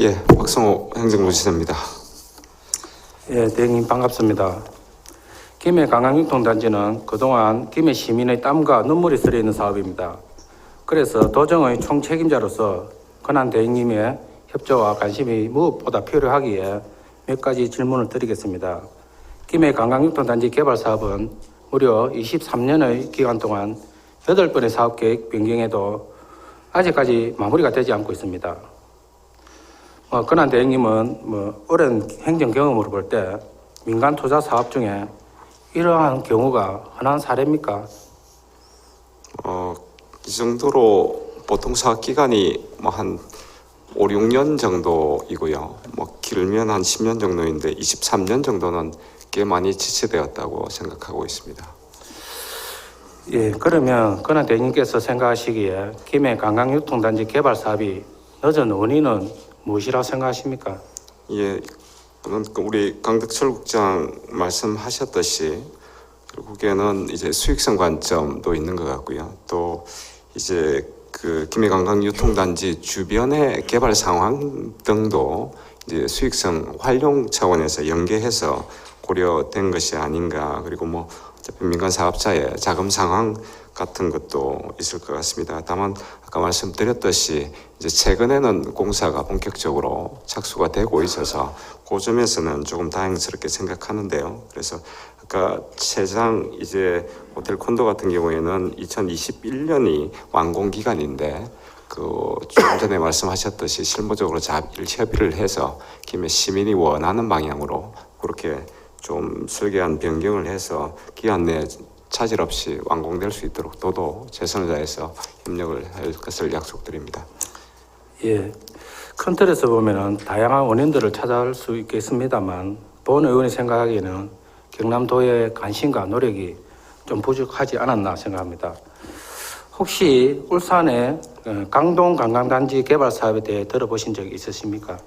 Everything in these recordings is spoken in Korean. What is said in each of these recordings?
예, 박성호 행정부지사입니다. 예, 대행님 반갑습니다. 김해 관광육통단지는 그동안 김해 시민의 땀과 눈물이 쓰여 있는 사업입니다. 그래서 도정의 총책임자로서 권한 대행님의 협조와 관심이 무엇보다 필요하기에 몇 가지 질문을 드리겠습니다. 김해 관광육통단지 개발 사업은 무려 23년의 기간 동안 8번의 사업 계획 변경에도 아직까지 마무리가 되지 않고 있습니다. 어, 권한 대행님은 뭐 오랜 행정 경험으로 볼 때 민간 투자 사업 중에 이러한 경우가 흔한 사례입니까? 어, 이 정도로 보통 사업 기간이 뭐 한 5, 6년 정도이고요. 뭐 길면 한 10년 정도인데 23년 정도는 꽤 많이 지체되었다고 생각하고 있습니다. 예, 그러면 권한 대행님께서 생각하시기에 김해 관광유통단지 개발 사업이 늦은 원인은 무엇이라고 생각하십니까? 예, 그는 그 우리 강덕철 국장 말씀하셨듯이 결국에는 이제 수익성 관점도 있는 것 같고요. 또 이제 그 김해관광 유통단지 주변의 개발 상황 등도 이제 수익성 활용 차원에서 연계해서 고려된 것이 아닌가. 그리고 뭐 어차피 민간 사업자의 자금 상황 같은 것도 있을 것 같습니다. 다만 아까 말씀드렸듯이 이제 최근에는 공사가 본격적으로 착수가 되고 있어서 그 점에서는 조금 다행스럽게 생각하는데요. 그래서 아까 최장 이제 호텔 콘도 같은 경우에는 2021년이 완공 기간인데 그좀 전에 말씀하셨듯이 실무적으로 자비를 협의를 해서 김해 시민이 원하는 방향으로 그렇게 좀 설계한 변경을 해서 기한 내에 차질 없이 완공될 수 있도록 도도 최선을 다해서 협력을 할 것을 약속드립니다. 예, 큰 틀에서 보면은 다양한 원인들을 찾아올 수 있겠습니다만 본 의원이 생각하기에는 경남도의 관심과 노력이 좀 부족하지 않았나 생각합니다. 혹시 울산의 어, 강동 관광단지 개발 사업에 대해 들어보신 적이 있으십니까?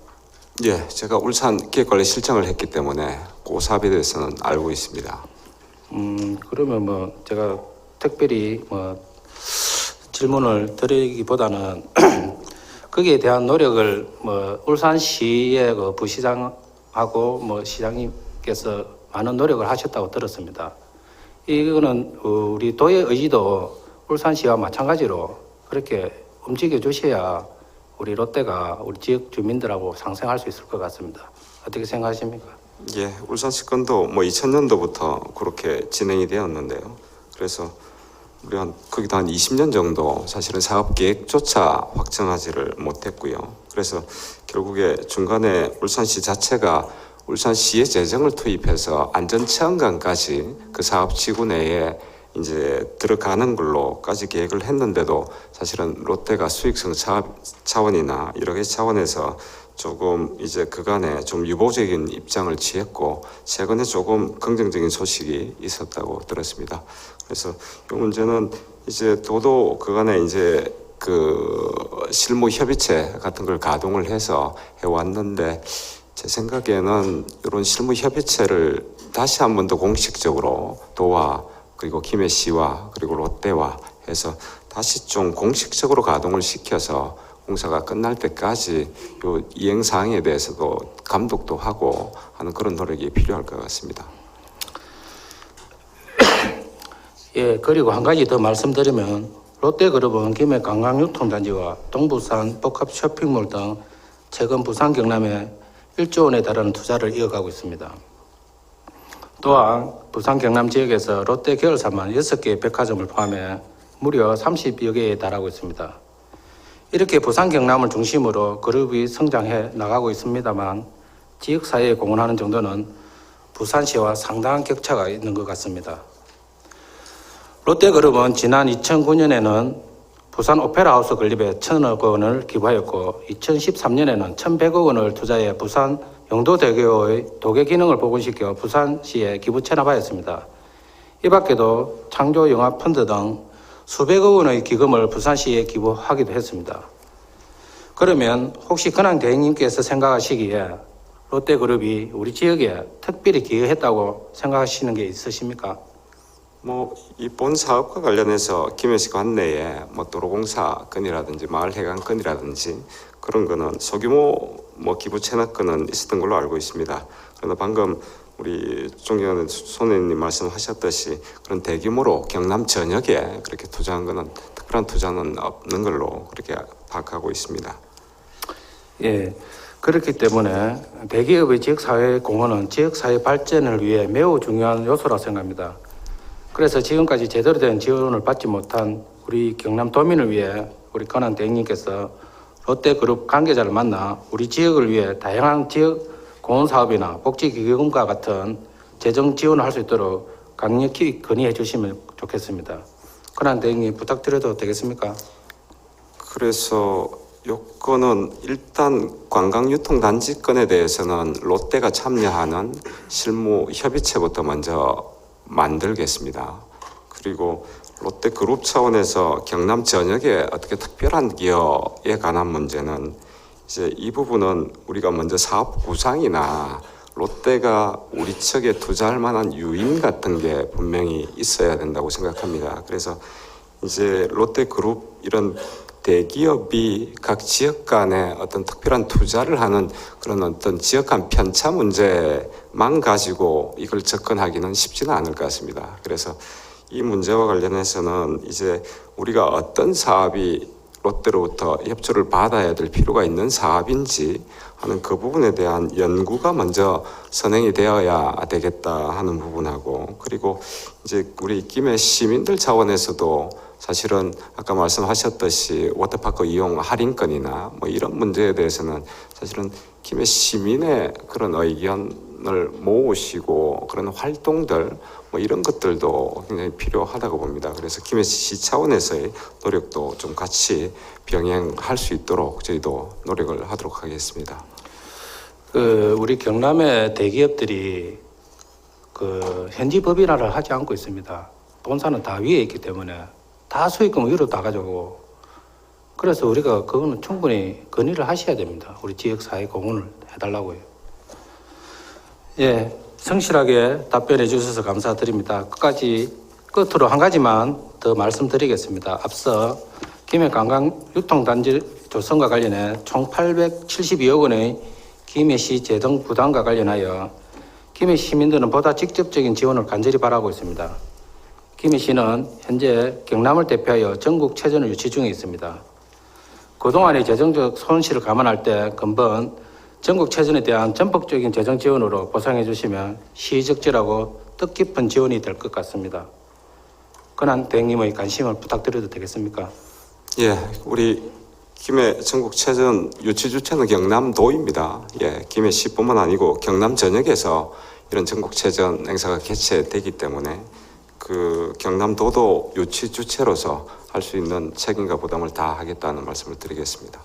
예, 제가 울산 기획관리 실장을 했기 때문에 그 사업에 대해서는 알고 있습니다. 음, 그러면 뭐 제가 특별히 뭐 질문을 드리기보다는 거기에 대한 노력을 뭐 울산시의 그 부시장하고 뭐 시장님께서 많은 노력을 하셨다고 들었습니다. 이거는 우리 도의 의지도 울산시와 마찬가지로 그렇게 움직여 주셔야 우리 롯데가 우리 지역 주민들하고 상생할 수 있을 것 같습니다. 어떻게 생각하십니까? 예, 울산 시 건도 뭐 2000년도부터 그렇게 진행이 되었는데요. 그래서 우리 한 거기도 한 20년 정도 사실은 사업 계획조차 확정하지를 못했고요. 그래서 결국에 중간에 울산시 자체가 울산시의 재정을 투입해서 안전 체험관까지 그 사업 지구 내에 이제 들어가는 걸로까지 계획을 했는데도 사실은 롯데가 수익성 차, 차원이나 여러 가지 차원에서 조금 이제 그간에 좀 유보적인 입장을 취했고 최근에 조금 긍정적인 소식이 있었다고 들었습니다. 그래서 이 문제는 이제 도도 그간에 이제 그 실무 협의체 같은 걸 가동을 해서 해왔는데 제 생각에는 이런 실무 협의체를 다시 한 번 더 공식적으로 도와 그리고 김해 시와 그리고 롯데와 해서 다시 좀 공식적으로 가동을 시켜서 공사가 끝날 때까지 요 이행 사항에 대해서도 감독도 하고 하는 그런 노력이 필요할 것 같습니다. 예, 그리고 한 가지 더 말씀드리면 롯데그룹은 김해 관광유통단지와 동부산 복합 쇼핑몰 등 최근 부산 경남에 1조 원에 달하는 투자를 이어가고 있습니다. 또한 부산 경남 지역에서 롯데 계열사만 6개의 백화점을 포함해 무려 30여 개에 달하고 있습니다. 이렇게 부산 경남을 중심으로 그룹이 성장해 나가고 있습니다만 지역사회에 공헌하는 정도는 부산시와 상당한 격차가 있는 것 같습니다. 롯데그룹은 지난 2009년에는 부산 오페라하우스 건립에 천억 원을 기부하였고 2013년에는 1,100억 원을 투자해 부산 영도대교의 도계 기능을 복원시켜 부산시에 기부 체납하였습니다. 이 밖에도 창조영화펀드 등 수백억 원의 기금을 부산시에 기부하기도 했습니다. 그러면 혹시 근황 대행님께서 생각하시기에 롯데그룹이 우리 지역에 특별히 기여했다고 생각하시는 게 있으십니까? 뭐 이 본 사업과 관련해서 김해시 관내에 뭐 도로공사 건이라든지 마을 해관 건이라든지 그런 거는 소규모 뭐 기부 체납권은 있었던 걸로 알고 있습니다. 그러나 방금 우리 존경하는 손혜님 말씀하셨듯이 그런 대규모로 경남 전역에 그렇게 투자한 것은 특별한 투자는 없는 걸로 그렇게 파악하고 있습니다. 예, 그렇기 때문에 대기업의 지역사회 공헌은 지역사회 발전을 위해 매우 중요한 요소라 생각합니다. 그래서 지금까지 제대로 된 지원을 받지 못한 우리 경남 도민을 위해 우리 권한 대행님께서 롯데그룹 관계자를 만나 우리 지역을 위해 다양한 지역 공헌 사업이나 복지기금과 같은 재정 지원을 할 수 있도록 강력히 건의해 주시면 좋겠습니다. 권한 대행님 부탁드려도 되겠습니까? 그래서 요건은 일단 관광유통단지권에 대해서는 롯데가 참여하는 실무 협의체부터 먼저 만들겠습니다. 그리고 롯데그룹 차원에서 경남 전역에 어떻게 특별한 기업에 관한 문제는 이제 이 부분은 우리가 먼저 사업 구상이나 롯데가 우리 측에 투자할 만한 유인 같은 게 분명히 있어야 된다고 생각합니다. 그래서 이제 롯데그룹 이런 대기업이 각 지역 간에 어떤 특별한 투자를 하는 그런 어떤 지역 간 편차 문제만 가지고 이걸 접근하기는 쉽지는 않을 것 같습니다. 그래서 이 문제와 관련해서는 이제 우리가 어떤 사업이 롯데로부터 협조를 받아야 될 필요가 있는 사업인지 하는 그 부분에 대한 연구가 먼저 선행이 되어야 되겠다 하는 부분하고 그리고 이제 우리 김해 시민들 차원에서도 사실은 아까 말씀하셨듯이 워터파크 이용 할인권이나 뭐 이런 문제에 대해서는 사실은 김해 시민의 그런 의견 을 모으시고 그런 활동들 뭐 이런 것들도 굉장히 필요하다고 봅니다. 그래서 김해시 차원에서의 노력도 좀 같이 병행할 수 있도록 저희도 노력을 하도록 하겠습니다. 그 우리 경남의 대기업들이 그 현지 법인화를 하지 않고 있습니다. 본사는 다 위에 있기 때문에 다 수익금을 위로 다 가지고 그래서 우리가 그거는 충분히 건의를 하셔야 됩니다. 우리 지역 사회 공헌을 해달라고요. 예, 성실하게 답변해 주셔서 감사드립니다. 끝까지 끝으로 한 가지만 더 말씀드리겠습니다. 앞서 김해 관광 유통단지 조성과 관련해 총 872억 원의 김해시 재정 부담과 관련하여 김해 시민들은 보다 직접적인 지원을 간절히 바라고 있습니다. 김해시는 현재 경남을 대표하여 전국 체전을 유치 중에 있습니다. 그동안의 재정적 손실을 감안할 때 근본 전국 체전에 대한 전폭적인 재정 지원으로 보상해 주시면 시적절하고 뜻깊은 지원이 될 것 같습니다. 권한 대행님의 관심을 부탁드려도 되겠습니까? 예, 우리 김해 전국 체전 유치 주체는 경남도입니다. 예, 김해시뿐만 아니고 경남 전역에서 이런 전국 체전 행사가 개최되기 때문에 그 경남도도 유치 주체로서 할 수 있는 책임과 부담을 다 하겠다는 말씀을 드리겠습니다.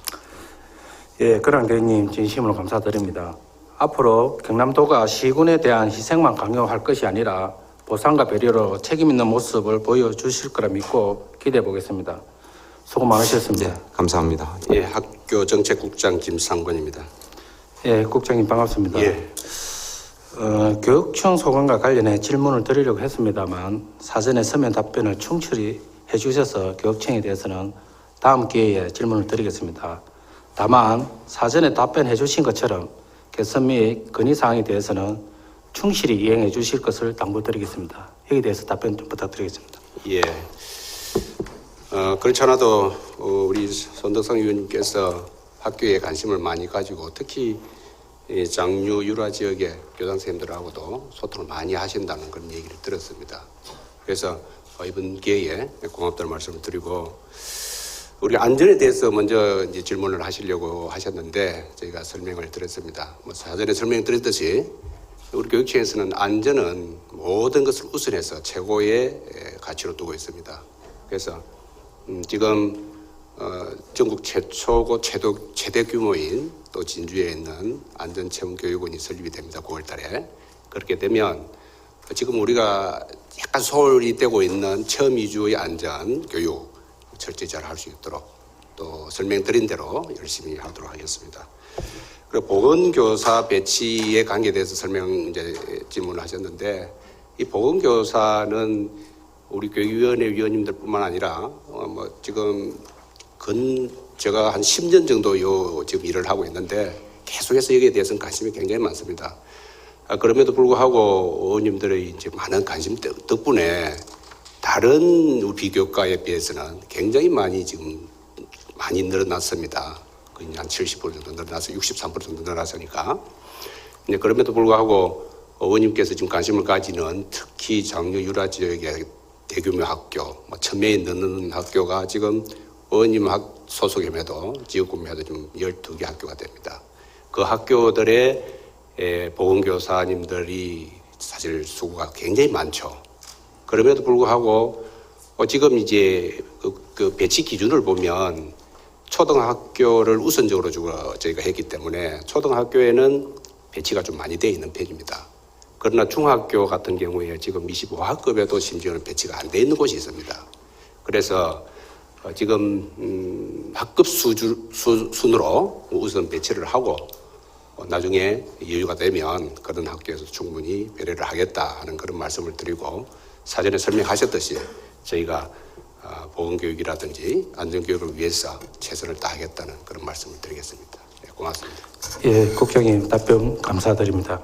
예, 대행님 진심으로 감사드립니다. 앞으로 경남도가 시군에 대한 희생만 강요할 것이 아니라 보상과 배려로 책임 있는 모습을 보여주실 거라 믿고 기대해 보겠습니다. 수고 많으셨습니다. 예, 감사합니다. 예, 학교 정책국장 김상권입니다. 예, 국장님 반갑습니다. 예. 어, 교육청 소관과 관련해 질문을 드리려고 했습니다만 사전에 서면 답변을 충실히 해주셔서 교육청에 대해서는 다음 기회에 질문을 드리겠습니다. 다만 사전에 답변해 주신 것처럼 개선 및 건의 사항에 대해서는 충실히 이행해 주실 것을 당부드리겠습니다. 여기에 대해서 답변 좀 부탁드리겠습니다. 예. 어, 그렇지 않아도 어, 우리 손덕상 의원님께서 학교에 관심을 많이 가지고 특히 이 장류 유라 지역의 교장 선생님들하고도 소통을 많이 하신다는 그런 얘기를 들었습니다. 그래서 어, 이번 기회에 고맙다는 말씀을 드리고 우리 안전에 대해서 먼저 이제 질문을 하시려고 하셨는데 저희가 설명을 드렸습니다. 뭐 사전에 설명 드렸듯이 우리 교육청에서는 안전은 모든 것을 우선해서 최고의 에, 가치로 두고 있습니다. 그래서 음, 지금 어, 전국 최초고 최도, 최대 규모인 또 진주에 있는 안전체험교육원이 설립이 됩니다. 9월 달에 그렇게 되면 지금 우리가 약간 소홀히 되고 있는 체험 위주의 안전 교육 철저히 잘 할 수 있도록 또 설명드린 대로 열심히 하도록 하겠습니다. 그리고 보건교사 배치에 관계돼서 설명 이제 질문을 하셨는데 이 보건교사는 우리 교육위원회 위원님들 뿐만 아니라 어, 뭐 지금 근 제가 한 10년 정도 요 지금 일을 하고 있는데 계속해서 여기에 대해서는 관심이 굉장히 많습니다. 아, 그럼에도 불구하고 의원님들의 이제 많은 관심 덕- 덕분에 다른 비교과에 비해서는 굉장히 많이 지금 많이 늘어났습니다. 거의 한70% 정도 늘어나서 63% 정도 늘어났으니까. 근데 그럼에도 불구하고 의원님께서 지금 관심을 가지는 특히 장류 유라 지역의 대규모 학교, 뭐 천명이 넘는 학교가 지금 의원님 학 소속임에도 지역구매도 지금 12개 학교가 됩니다. 그 학교들의 에, 보건교사님들이 사실 수가 굉장히 많죠. 그럼에도 불구하고 어, 지금 이제 그, 그 배치 기준을 보면 초등학교를 우선적으로 주고 저희가 했기 때문에 초등학교에는 배치가 좀 많이 되어 있는 편입니다. 그러나 중학교 같은 경우에 지금 25학급에도 심지어는 배치가 안 돼 있는 곳이 있습니다. 그래서 어, 지금 음, 학급 수주, 수, 순으로 우선 배치를 하고 어, 나중에 여유가 되면 그런 학교에서 충분히 배려를 하겠다 하는 그런 말씀을 드리고 사전에 설명하셨듯이 저희가 아, 보건교육이라든지 안전교육을 위해서 최선을 다하겠다는 그런 말씀을 드리겠습니다. 네, 고맙습니다. 예, 국장님 답변 감사드립니다.